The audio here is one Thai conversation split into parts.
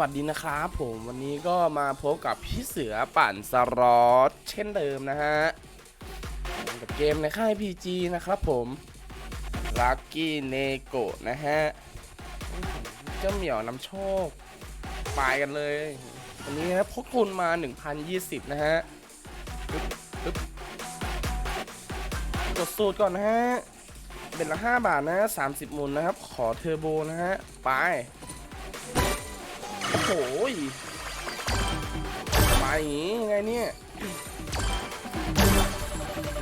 วัสดีนะครับผมวันนี้ก็มาพบกับพี่เสือปั่นสล็อตเช่นเดิมนะฮะกับเกมในค่าย PG นะครับผมลักกี้เนโกนะฮะเจ้าเหมียวนำโชคไปกันเลย วันนี้นะพกทุนมา 1,020 นะฮะปึ๊บปึ๊บกดสูตรก่อนนะฮะเป็นละ 5 บาทนะ30หมุนนะครับ ขอเทอร์โบนะฮะ ไป โอ้โหมาอย่างงี้ยังไงเนี่ย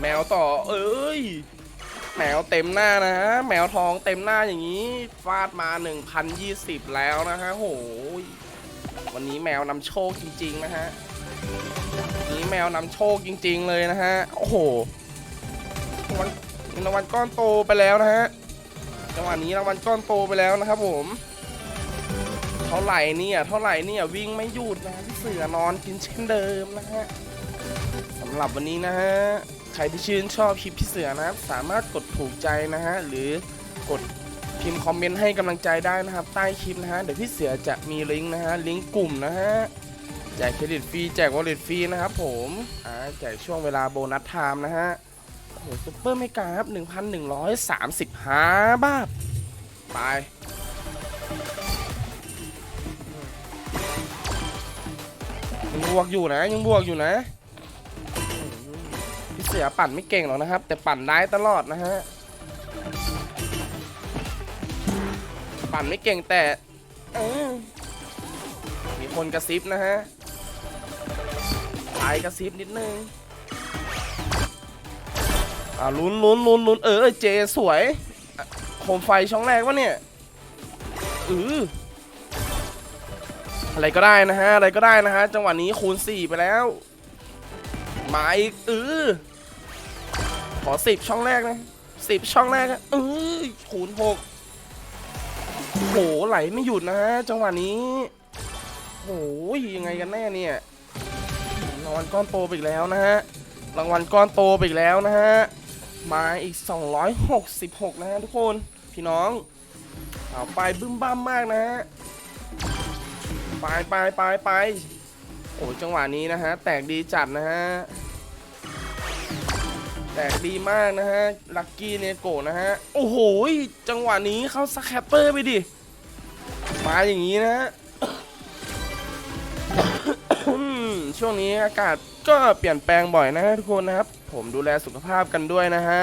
แมวต่อ เอ้ย แมวเต็มหน้านะฮะ แมวทองเต็มหน้าอย่างนี้ ฟาดมา 1,020 แล้วนะฮะโหยวันนี้แมวนำโชคจริง ๆ นะฮะนี้แมวนำโชคจริง ๆ เลยนะฮะ โอ้โหรางวัลรางวัลก้อนโตไปแล้วนะฮะจังหวะนี้รางวัลก้อนโตไปแล้วนะครับผม เท่าไหร่เนี่ยเท่าไหร่เนี่ยวิ่งไม่หยุดนะพี่เสือนอนกินเช่นเดิมนะฮะสำหรับวันนี้นะฮะใครที่ชื่นชอบคลิปพี่เสือนะครับสามารถกดถูกใจนะฮะหรือกดพิมพ์คอมเมนต์ให้กำลังใจได้นะครับ ใต้คลิปนะฮะเดี๋ยวพี่เสือจะมีลิงก์นะฮะลิงก์กลุ่มนะฮะแจกเครดิตฟรีแจกวอลเล็ตฟรีนะครับผมอ่าแจกช่วงเวลาโบนัสไทม์นะฮะโอ้โหซุปเปอร์เมกาครับ1,135บาทไป บวกอยู่นะยังบวกอยู่นะพี่เสือปั่นไม่เก่งหรอกนะครับ แต่ปั่นได้ตลอดนะฮะปั่นไม่เก่งแต่มีคนกระซิบนะฮะไอกระซิบนิดนึงอ่าลุ้นลุ้นลุ้นลุ้นเออเจสวยโคมไฟช่องแรกวะเนี่ยอือ อะไรก็ได้นะฮะอะไรก็ได้นะฮะจังหวะนี้คูณ 4 ไปแล้วมาอีกเออขอ10ช่องแรกนะ10ช่องแรกนะเออคูณ6โหไหลไม่หยุดนะฮะจังหวะนี้โหยังไงกันแน่เนี่ยรางวัลก้อนโตไปอีกแล้วนะฮะรางวัลก้อนโตไปอีกแล้วนะฮะมาอีก 266 นะฮะทุกคนพี่น้องเอาไปบึ้มบ้ามมากนะฮะ ไปไปไปไปโอ้จังหวะนี้นะฮะ แตกดีจัดนะฮะ แตกดีมากนะฮะ ลักกี้เนโกนะฮะ โอ้โห จังหวะนี้เข้าสแคปเปอร์ไปดิ มาอย่างนี้นะฮะ ช่วงนี้อากาศก็เปลี่ยนแปลงบ่อยนะฮะทุกคนนะครับ ผมดูแลสุขภาพกันด้วยนะฮะ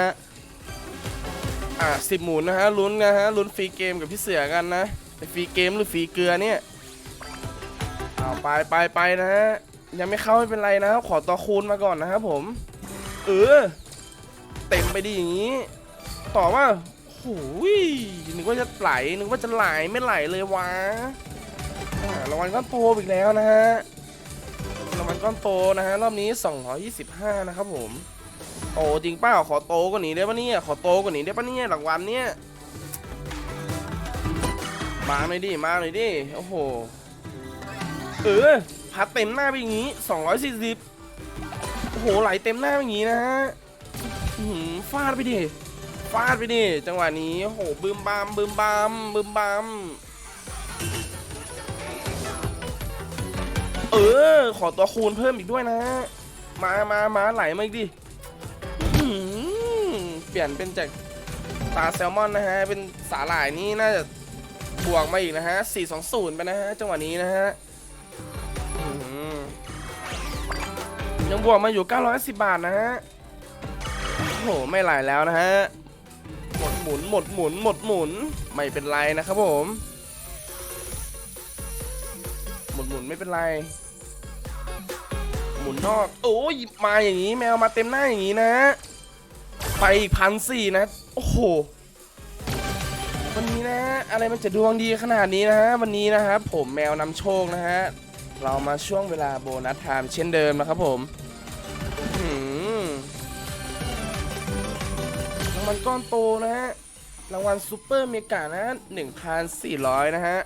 อะสิบหมุนนะฮะลุ้นนะฮะลุ้นฟรีเกมกับพี่เสือกันนะฟรีเกมหรือฟรีเกลือเนี่ย เอาไปไปไปนะฮะยังไม่เข้าไม่เป็นไรนะครับขอตัวคูณมาก่อนนะครับผม เออ เต็มไปดีอย่างนี้ ต่อว่าโอ้ยนึกว่าจะไหลนึกว่าจะไหลไม่ไหลเลยวะอ่ารางวัลก้อนโตอีกแล้วนะฮะรางวัลก้อนโตนะฮะรอบนี้ 225 นะครับผม โอ้จริงเปล่าขอโตกว่านี้ได้ปะเนี่ยขอโตกว่านี้ได้ปะเนี่ยรางวัลเนี่ยมาหน่อยดิมาหน่อยดิโอ้โห เออพัดเต็มหน้าไปอย่างนี้ 240 โอ้โหไหลเต็มหน้าไปอย่างนี้นะฮะหือฟาดไปดิฟาดไปดิจังหวะนี้โอ้โหบึมบามบึมบามบึมบามเออ ขอตัวคูณเพิ่มอีกด้วยนะ มามามาไหลมาอีกดิเปลี่ยนเป็นจากตาแซลมอนนะฮะ เป็นสาหร่ายนี่น่าจะบวกมาอีกนะฮะ 420 ไปนะฮะ จังหวะนี้นะฮะ ยังบวกมาอยู่910บาทนะฮะ โอ้โห ไม่ไหลแล้วนะฮะ หมดหมุน หมดหมุน หมดหมุน ไม่เป็นไรนะครับผม หมดหมุนไม่เป็นไร หมุนนอก โอ้ยมาอย่างนี้ แมวมาเต็มหน้าอย่างนี้นะ ไปอีกพันสี่นะ โอ้โห วันนี้นะ อะไรมันจะดวงดีขนาดนี้นะฮะ วันนี้นะครับผมแมวนำโชคนะฮะ เรามาช่วงเวลาโบนัสไทม์เช่นเดิมนะครับผมมรางวัลก้อนโตนะฮะ รางวัลซูเปอร์เมกานะ1,400นะฮะ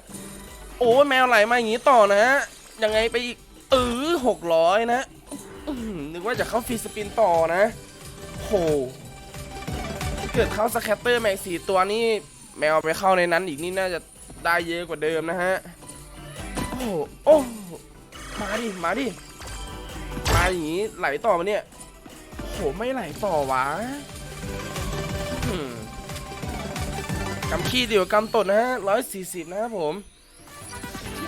โอ้แมวไหลมาอย่างนี้ต่อนะฮะ ยังไงไปอีกเออ600นะอื้อหือนึกว่าจะเข้าฟรีสปินต่อนะโหเกิดเข้าสแคตเตอร์แม็กสี่ตัวนี่แมวไปเข้าในนั้นอีกนี่น่าจะได้เยอะกว่าเดิมนะฮะ โอ้โหโอ้ มาดิ มาดิ มาอย่างนี้ไหลต่อมาเนี่ยโหไม่ไหลต่อวะกำขี้เดียวากำตดนะฮะร้อยสี่สิบนะครับผม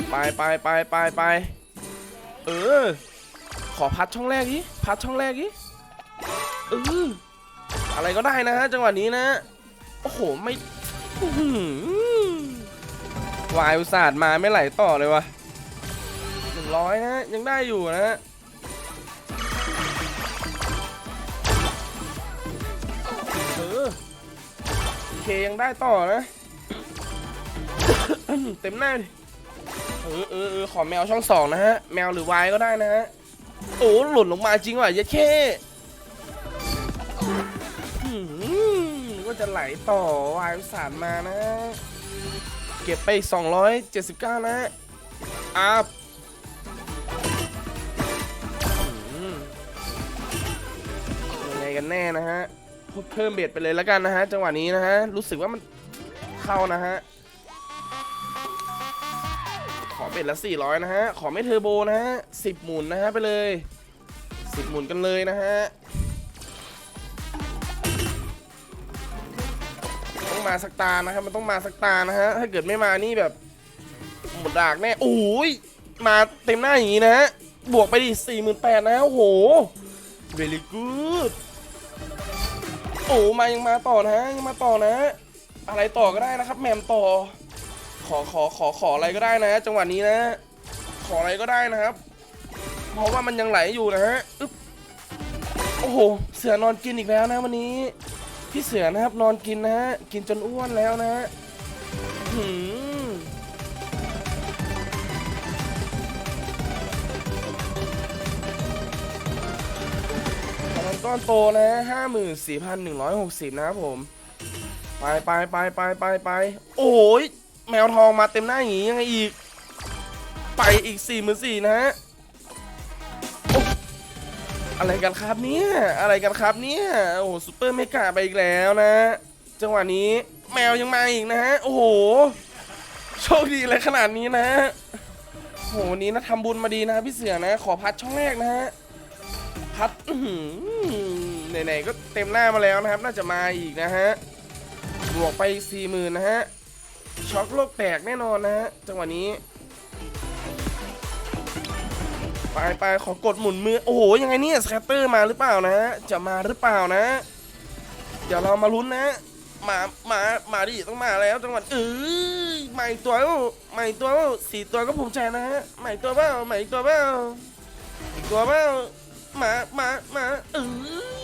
ไปไปไปไปไปเออ ขอพัดช่องแรกดิพัดช่องแรกดิเอออะไรก็ได้นะฮะจังหวะนี้นะ โอ้โห ไม่หือวายอุตส่าห์มาไม่ไหลต่อเลยวะหนึ่ง ร้อยนะยังได้อยู่นะ เออเคยังได้ต่อนะ เต็มหน้าเออเออเออขอแมวช่องสองนะฮะ แมวหรือวายก็ได้นะฮะ โอ้หล่นลงมาจริงว่ะยัดเข้ก็จะไหลต่อวายสารมานะ เก็บไปอีก279 นะอัพ กันแน่นะฮะเพิ่มเบ็ดไปเลยแล้วกันนะฮะจังหวะนี้นะฮะรู้สึกว่ามันเข้านะฮะขอเบ็ดละ 400 นะฮะ ขอไม่เทอร์โบนะฮะ10 หมุนนะฮะไปเลย 10 หมุนกันเลยนะฮะต้องมาสักตานะครับมันต้องมาสักตานะฮะถ้าเกิดไม่มานี่แบบหมดดากแน่โอ้ยมาเต็มหน้าอย่างนี้นะฮะบวกไปดิ48,000นะฮะโอ้โห very good อ้มายังมาต่อนะยังมาต่อนะ อะไรต่อก็ได้นะครับแหมมต่อ ขอขอขอขออะไรก็ได้นะ จังหวะนี้นะ ขออะไรก็ได้นะครับ เพราะว่ามันยังไหลอยู่นะฮะอึ๊บโอ้โหเสือนอนกินอีกแล้วนะวันนี้ พี่เสือนะครับนอนกินนะฮะกินจนอ้วนแล้วนะฮะหืม ก้อนโตนะห้าหมื่นสี่พันหนึ่งร้อยหกสิบนะครับผม ไปไปไปไปไปไปโอ้ยแมวทองมาเต็มหน้าอย่างงี้ยังไงอีก ไปอีกสี่หมื่นสี่นะฮะออะไรกันครับเนี่ย อะไรกันครับเนี่ย โอ้โหซูเปอร์เมกาไปอีกแล้วนะ จังหวะนี้แมวยังมาอีกนะฮะ โอ้โห โชคดีอะไรขนาดนี้นะโอ้โหวันนี้นะทำบุญมาดีนะพี่เสือนะ ขอพัดช่องแรกนะฮะ พัด อื้อ ไหนๆก็เต็มหน้ามาแล้วนะครับ น่าจะมาอีกนะฮะบวกไปสี่หมื่นนะฮะช็อกโลกแตกแน่นอนนะฮะจังหวะนี้ไปไปขอกดหมุนมือ โอ้โห ยังไงเนี่ยสแคตเตอร์มาหรือเปล่านะจะมาหรือเปล่านะ เดี๋ยวเรามาลุ้นนะมามามาดิต้องมาแล้วจังหวะเอ้ใหม่ตัวใหม่ตัวสี่ตัวก็ภูมิใจนะฮะใหม่ตัวเปล่าใหม่ตัวเปล่าตัวเปล่ามามามาเอ้ย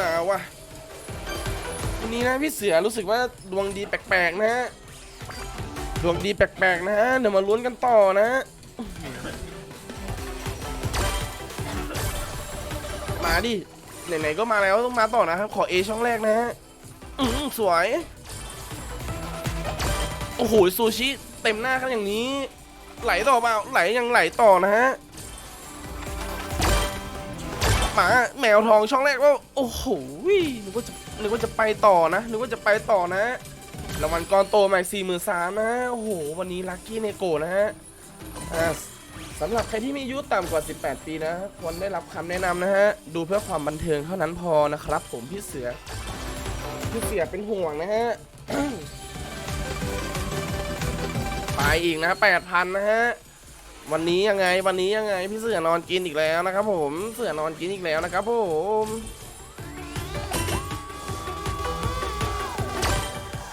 มาวะวันนี้นะพี่เสือรู้สึกว่าดวงดีแปลกๆนะฮะดวงดีแปลกๆนะฮะเดี๋ยวมาลุ้นกันต่อนะมาดิไหนๆก็มาแล้วต้องมาต่อนะครับ ขอเอช่องแรกนะฮะสวย โอ้โหซูชิเต็มหน้าครับอย่างนี้ ไหลต่อเปล่าไหลยังไหลต่อนะฮะ มาแมวทองช่องแรกว่าโอ้โหนึกว่าจะนึกว่าจะไปต่อนะนึกว่าจะไปต่อนะรางวัลก้อนโตใหม่สี่หมื่นสามนะโอ้โหวันนี้ลัคกี้เนโกนะฮะอ่าสำหรับใครที่มีอายุต่ำกว่า 18 ปีนะควรได้รับคำแนะนำนะฮะ ดูเพื่อความบันเทิงเท่านั้นพอนะครับ ผมพี่เสือ พี่เสือเป็นห่วงนะฮะ ไปอีกนะแปดพันนะฮะ วันนี้ยังไงวันนี้ยังไงพี่เสือนอนกินอีกแล้วนะครับผมเสือนอนกินอีกแล้วนะครับผม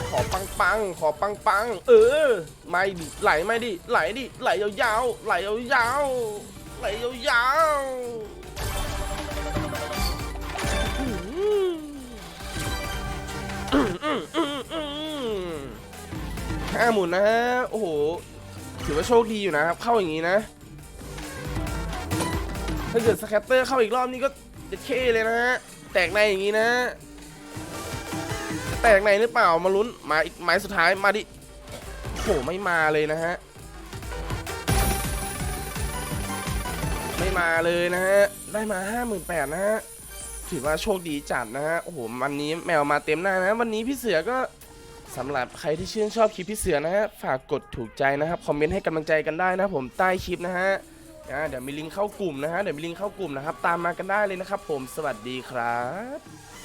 ขอปังปังขอปังปังเออไม่ดิไหลไม่ดิไหลดิไหลยาวๆไหลยาวๆไหลยาวๆอื้อหืออื้ออื้ออื้ออื้อห้าหมุนนะฮะโอ้โห ถือว่าโชคดีอยู่นะครับ เข้าอย่างนี้นะ ถ้าเกิดสแคตเตอร์เข้าอีกรอบนี้ก็จะเท่เลยนะฮะ แตกในอย่างนี้นะ แตกในหรือเปล่า มาลุ้น มาอีกไม้สุดท้าย มาดิโอ้โหไม่มาเลยนะฮะ ไม่มาเลยนะฮะ ได้มาห้าหมื่นแปดนะฮะ ถือว่าโชคดีจัดนะฮะ โอ้โห วันนี้แมวมาเต็มหน้านะ วันนี้พี่เสือก็ สำหรับใครที่ชื่นชอบคลิปพี่เสือนะฮะฝากกดถูกใจนะครับคอมเมนต์ให้กำลังใจกันได้นะผมใต้คลิปนะฮะเดี๋ยวมีลิงก์เข้ากลุ่มนะฮะเดี๋ยวมีลิงก์เข้ากลุ่มนะครับ ตามมากันได้เลยนะครับผมสวัสดีครับ